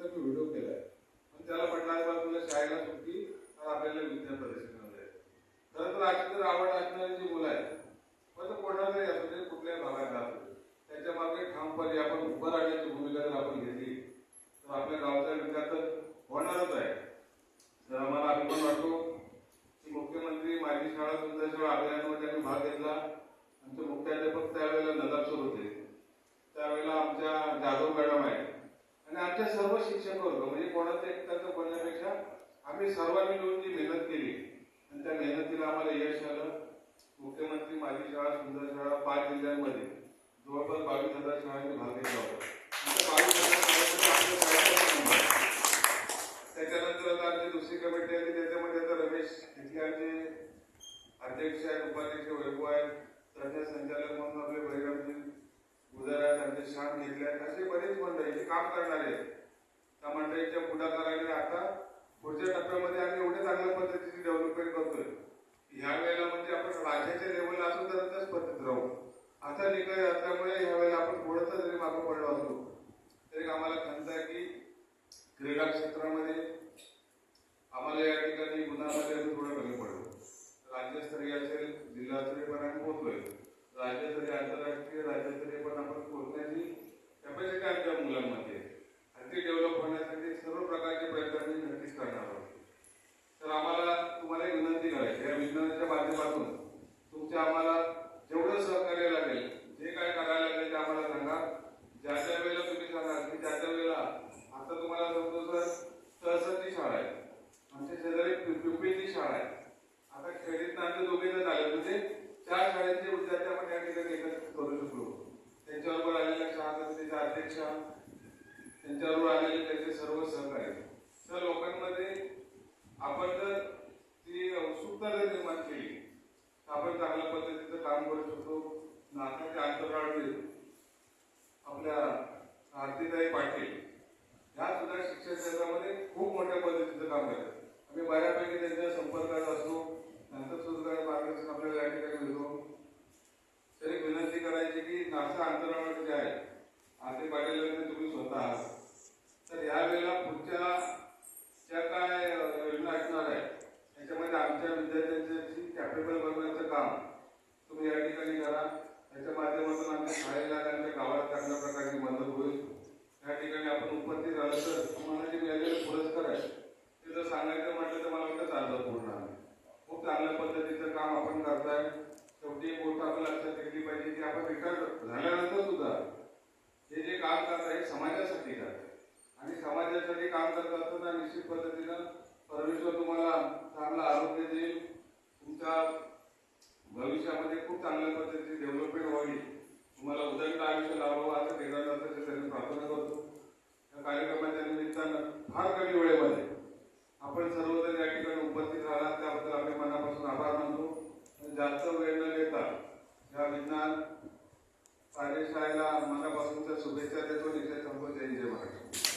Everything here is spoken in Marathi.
त्याचा मी व्हिडिओ केलाय. पण त्याला म्हटलं आहे बा तुला शाळेला सुट्टी तर आपल्याला विज्ञान प्रदर्शनाला जायचं खरं तर अशी तर आवड असणारी जी मुलं आहेत पण तो कोणालाही असू दे कुठल्याही भागात राहतो त्याच्यामागे ठामपणे आपण उभं राहण्याची भूमिका जर आपण घेतली तर आपल्या गावचा विकास तर होणारच आहे. तर आम्हाला अभिमान वाटतो की मुख्यमंत्री माझी शाळा सुंदर शाळा अभियानामध्ये आम्ही भाग घेतला आमचे मुख्याध्यापक त्यावेळेला नदाब होते त्यावेळेला आमच्या जाधव मॅडम आहे आणि आमच्या सर्व शिक्षक वर्ग म्हणजे कोणाचं एकट्याचं बोलण्यापेक्षा आम्ही सर्वांनी मिळून जी मेहनत केली. आणि त्या मेहनतीला आम्हाला यश आलं. मुख्यमंत्री माझी शाळा सुंदर शाळा पाच जिल्ह्यांमध्ये. जवळपास बावीस हजार शाळांनी भाग घेतला होता. त्याच्यानंतर आता आमची दुसरी कमिटी आली त्याच्यामध्ये आता रमेश तिथले आमचे अध्यक्ष आहेत उपाध्यक्ष वैभव आहेत. तज्ञ संचालक म्हणून आपले बहिरामजी गुजरात आहेत आमचे शाम घेतले आहेत. असे बरेच मंडळी जे काम करणारे आहेत. त्या मंडळीच्या पुढाकाराने आता पुढच्या टप्प्यामध्ये आम्ही एवढ्या चांगल्या पद्धतीची डेव्हलपमेंट करतोय. ह्या वेळेला म्हणजे आपण राज्याच्या लेवलला असू तर त्याच पद्धतीत राहू. असा निकाल असल्यामुळे ह्या वेळेला आपण थोडंसं जरी मागं पडलो असलो तरी आम्हाला खंत आहे की क्रीडा क्षेत्रामध्ये आम्हाला या ठिकाणी गुणामध्ये आम्ही थोडं कमी पडलो. राज्यस्तरीय असेल जिल्हास्तरीय पण आम्ही पोहोचलोय राज्यस्तरीय आंतरराष्ट्रीय राज्यस्तरीय पण आपण पोहोचण्याची कॅपॅसिटी आमच्या मुलांमध्ये आहे. आणि ती डेव्हलप होण्यासाठी सर्व प्रकारचे प्रयत्न आम्ही नक्कीच करणार आहोत तर आम्हाला तुम्हाला एक विनंती करायची या विज्ञानाच्या माध्यमातून तुमच्या आम्हाला जेवढं सहकार्य लागेल जे काय करायला लागेल ते आम्हाला सांगा ज्या ज्या वेळेला तुम्ही सांगाल की त्या त्या वेळेला आता तुम्हाला सांगतो सर तहसीलची शाळा आहे आमच्या शेजारी पि- पिंपळीची शाळा आहे आता खेडीत आमचे दोघे जण आले म्हणजे चार शाळेतले विद्यार्थी आपण या ठिकाणी एकत्रित करू शकलो. त्यांच्याबरोबर आलेल्या शाळा समितीच्या अध्यक्ष त्यांच्याबरोबर आलेले त्यांचे सर्व सहकारी. तर लोकांमध्ये आपण जर ती उत्सुकता जर निर्माण केली तर आपण चांगल्या पद्धतीचं काम करू शकतो. नाथाचे आंतरराष्ट्रीय आपल्या आरतीताई पाटील ह्या सुद्धा शिक्षण क्षेत्रामध्ये खूप मोठ्या पद्धतीचं काम करतात. आम्ही बऱ्यापैकी त्यांच्या संपर्कात असतो. नंतर सुद्धा काही मार्गदर्शन आपल्याला या ठिकाणी मिळतो तर एक विनंती की नासा अंतराळ जे आहे आते पाटील तुम्ही स्वतः आहात. तर या वेळेला पुढच्या ज्या काय योजना असणार आहे त्याच्यामध्ये आमच्या विद्यार्थ्यांची कॅपेबल बनवण्याचं काम तुम्ही या ठिकाणी करा. त्याच्या माध्यमातून आमच्या शाळेला त्यांच्या गावाला चांगल्या प्रकारची मदत होईल. या ठिकाणी आपण उपस्थित झालो तर तुम्हाला जे मिळालेले पुरस्कार आहे ते जर सांगायचं म्हटलं तर मला वाटतं चालतं पूर्ण आहे. खूप चांगल्या पद्धतीचं काम आपण करताय. शेवटी एक गोष्ट आपण लक्षात घेतली पाहिजे की आपण रिटायर झाल्यानंतर सुद्धा हे जे काम करताय हे समाजासाठी करताय आणि समाजासाठी काम करत असताना निश्चित पद्धतीनं परमेश्वर तुम्हाला चांगलं आरोग्य देईल. तुमच्या भविष्यामध्ये खूप चांगल्या पद्धतीची डेव्हलपमेंट व्हावी तुम्हाला उदंड आयुष्य लाभावं असं देवराजाचं त्यांनी प्रार्थना करतो. या कार्यक्रमाच्या निमित्तानं फार कमी वेळेमध्ये आपण सर्वजण या ठिकाणी उपस्थित राहिला त्याबद्दल आम्ही मनापासून आभार मानतो आणि जास्त वेळ न घेता या कार्यशाळेला मनापासूनच्या शुभेच्छा देतो. निश्चित संपत जय जय महाराज